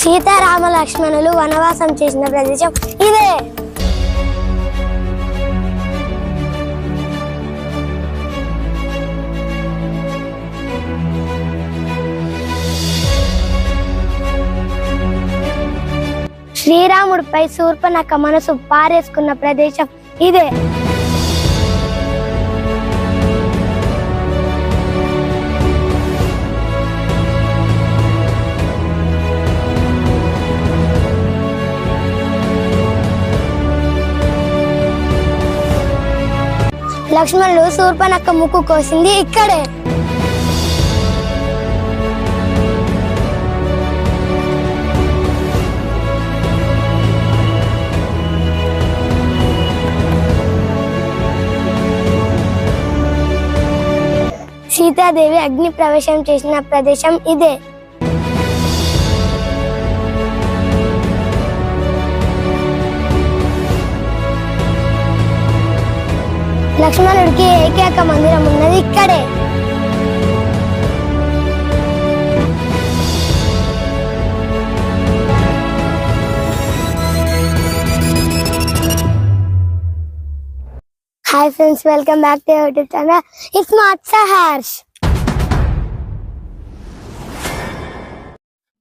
సీతారామ లక్ష్మణులు వనవాసం చేసిన ప్రదేశం ఇదే. శ్రీరాముడిపై శూర్పణక మనసు పారేసుకున్న ప్రదేశం ఇదే. లక్ష్మణులు శూర్పణఖ ముక్కు కోసింది ఇక్కడే. సీతాదేవి అగ్ని ప్రవేశం చేసిన ప్రదేశం ఇదే. లక్ష్మణుడికి ఏకైక మందిరం ఉన్నది ఇక్కడే. Hi friends welcome back to YouTube channel it's మాట్ సహార్ష్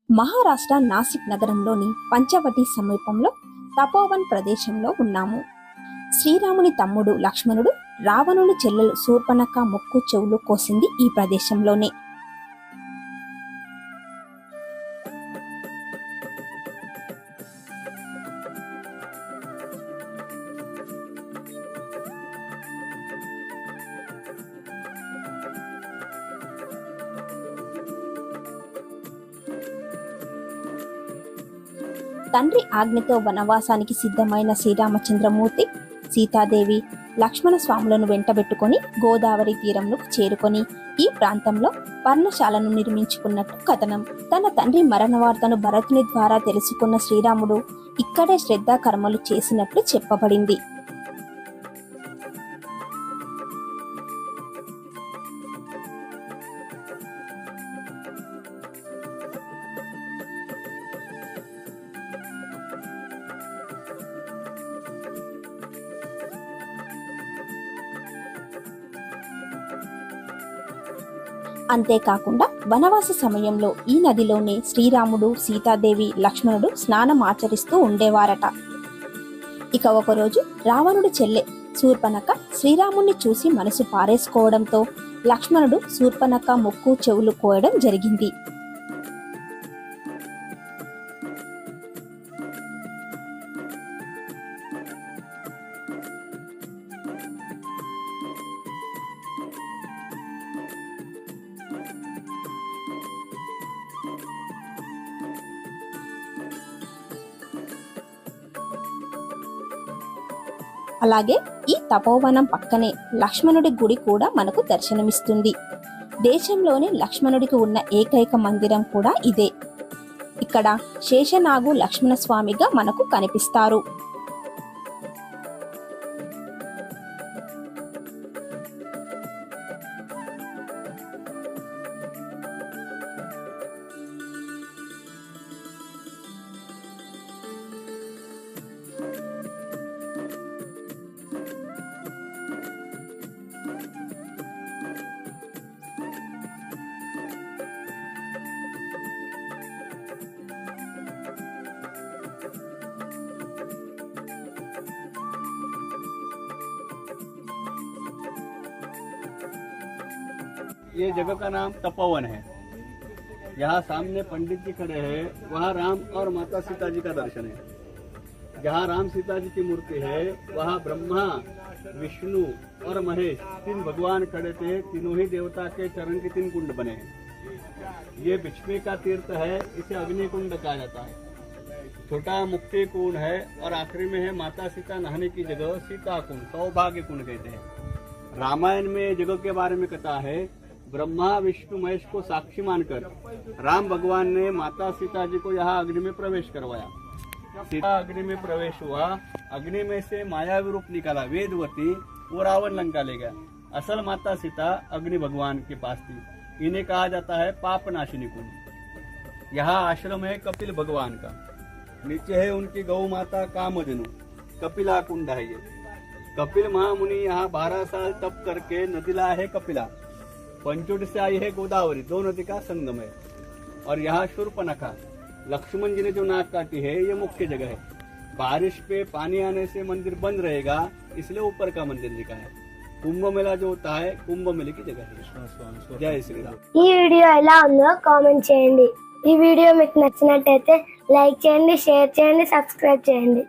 మహారాష్ట్ర నాసిక్ నగరంలోని పంచవటి సమీపంలో తపోవన్ ప్రదేశంలో ఉన్నాము. శ్రీరాముని తమ్ముడు లక్ష్మణుడు రావణుని చెల్లెలు శూర్పణక ముక్కు చెవులు కోసింది ఈ ప్రదేశంలోనే. తండ్రి ఆజ్ఞతో వనవాసానికి సిద్ధమైన శ్రీరామచంద్రమూర్తి సీతాదేవి లక్ష్మణ స్వాములను వెంటబెట్టుకొని గోదావరి తీరంలోకి చేరుకొని ఈ ప్రాంతంలో పర్ణశాలను నిర్మించుకున్నట్టు కథనం. తన తండ్రి మరణ వార్తను భరతుని ద్వారా తెలుసుకున్న శ్రీరాముడు ఇక్కడే శ్రద్ధా కర్మలు చేసినట్లు చెప్పబడింది. అంతేకాకుండా వనవాస సమయంలో ఈ నదిలోనే శ్రీరాముడు సీతాదేవి లక్ష్మణుడు స్నానం ఆచరిస్తూ ఉండేవారట. ఇక ఒకరోజు రావణుడు చెల్లె శూర్పణఖ శ్రీరాముణ్ణి చూసి మనసు పారేసుకోవడంతో లక్ష్మణుడు శూర్పనక ముక్కు చెవులు కోయడం జరిగింది. అలాగే ఈ తపోవనం పక్కనే లక్ష్మణుడి గుడి కూడా మనకు దర్శనమిస్తుంది. దేశంలోనే లక్ష్మణుడికి ఉన్న ఏకైక మందిరం కూడా ఇదే. ఇక్కడ శేషనాగు లక్ష్మణ స్వామిగా మనకు కనిపిస్తారు. ये जगह का नाम तपोवन है। यहाँ सामने पंडित जी खड़े हैं, वहाँ राम और माता सीता जी का दर्शन है। जहाँ राम सीता जी की मूर्ति है, वहाँ ब्रह्मा, विष्णु और महेश तीन भगवान खड़े थे, तीनों ही देवता के चरण के तीन कुंड बने। हैं ये बिछवे का तीर्थ है, इसे अग्नि कुंड कहा जाता है। छोटा मुक्ति कुंड है और आखिरी में है माता सीता नहाने की जगह सीता कुंड, सौभाग्य कुंड कहते हैं। रामायण में जगह के बारे में कथा है ब्रह्मा, विष्णु, महेश को साक्षी मानकर राम भगवान ने माता सीता जी को यहाँ अग्नि में प्रवेश करवाया। सीता अग्नि में प्रवेश हुआ, अग्नि में से मायावी रूप निकाला, वेदवती वो रावण लंका ले गया। असल माता सीता अग्नि भगवान के पास थी। इन्हें कहा जाता है पाप नाशिनी कुंड यहाँ आश्रम है कपिल भगवान का। नीचे है उनकी गौ माता कामधेनु। कपिला कुंड है ये। कपिल महामुनि यहाँ बारह साल तप करके नदी नदीला है कपिला। पंचोटी से आई है गोदावरी दो नदी का संगम है और यहाँ शूर्पनखा लक्ष्मण जी ने जो नाक काटी है ये मुख्य जगह है बारिश पे पानी आने से मंदिर बंद रहेगा इसलिए ऊपर का मंदिर लिखा है कुंभ मेला जो होता है कुंभ मेले की जगह है जय श्री राम ఈ వీడియో ఎలా ఉందో కామెంట్ చేయండి ఈ వీడియో మీకు నచ్చినట్టయితే లైక్ చేయండి షేర్ చేయండి సబ్స్క్రైబ్ చేయండి